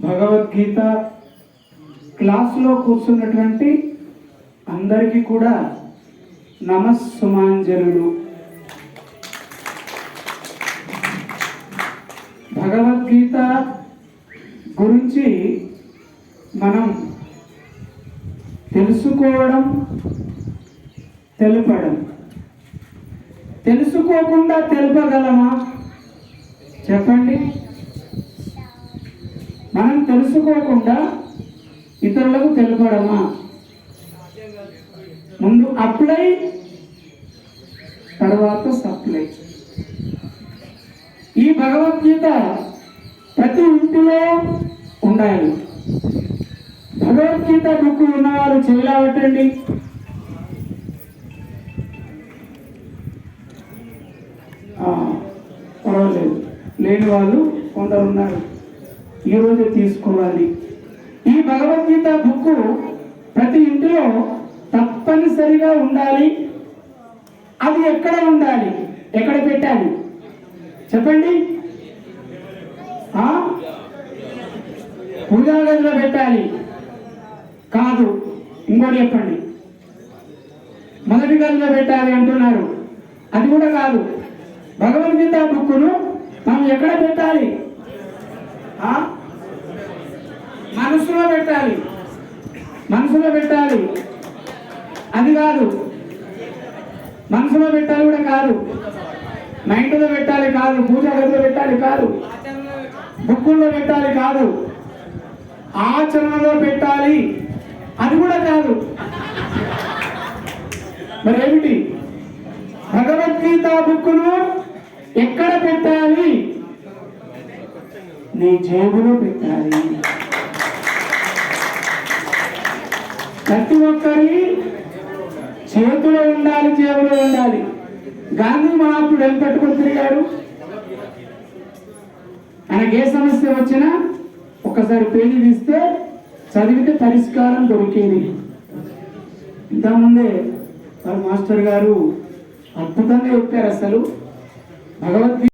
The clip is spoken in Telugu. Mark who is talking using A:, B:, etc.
A: భగవద్గీత క్లాసులో కూర్చున్నటువంటి అందరికీ కూడా నమస్సుమాంజలులు భగవద్గీత గురించి మనం తెలుసుకోవడం తెలుపడం. తెలుసుకోకుండా తెలుపగలమా? చెప్పండి. మనం తెలుసుకోకుండా ఇతరులకు తెలుపడమా? ముందు అప్లై తర్వాత సప్లై ఈ భగవద్గీత ప్రతి ఇంటిలో ఉండాలి. భగవద్గీత బుక్ ఉన్నవారు చేయలేవటండి పర్వాలేదు. లేని వాళ్ళు కొందరు ఉన్నారు. ఈరోజే తీసుకోవాలి ఈ భగవద్గీత బుక్ ప్రతి ఇంటిలో తప్పనిసరిగా ఉండాలి. అది ఎక్కడ ఉండాలి? ఎక్కడ పెట్టాలి? చెప్పండి. పూజా గదిలో పెట్టాలి. కాదు ఇంకోటి చెప్పండి. మొదటి గదిలో పెట్టాలి అంటున్నారు. అది కూడా కాదు. భగవద్గీత బుక్కును మనం ఎక్కడ పెట్టాలి? ఆ? మనసులో పెట్టాలి. మనసులో పెట్టాలి. అది కాదు. మనసులో పెట్టాలి కూడా కాదు. మైండ్లో పెట్టాలి కాదు. పూజ గదిలో పెట్టాలి కాదు. బుక్కుల్లో పెట్టాలి కాదు. ఆచరణలో పెట్టాలి. అది కూడా కాదు. మరి ఏమిటి? భగవద్గీత బుక్కును ఎక్కడ పెట్టాలి? నీ జేబులో పెట్టాలి. ప్రతి ఒక్కరి చేతిలో ఉండాలి జేబులో ఉండాలి. గాంధీ మహాత్ముడు ఎంత పెట్టుకుని తిరిగాడు? ఆయనకి ఏ సమస్య వచ్చినా ఒకసారి పేజీ తీస్తే చదివితే పరిష్కారం దొరికింది. ఇంతకుముందే మాస్టర్ గారు అద్భుతంగా చెప్పారు అసలు. భగవద్గీత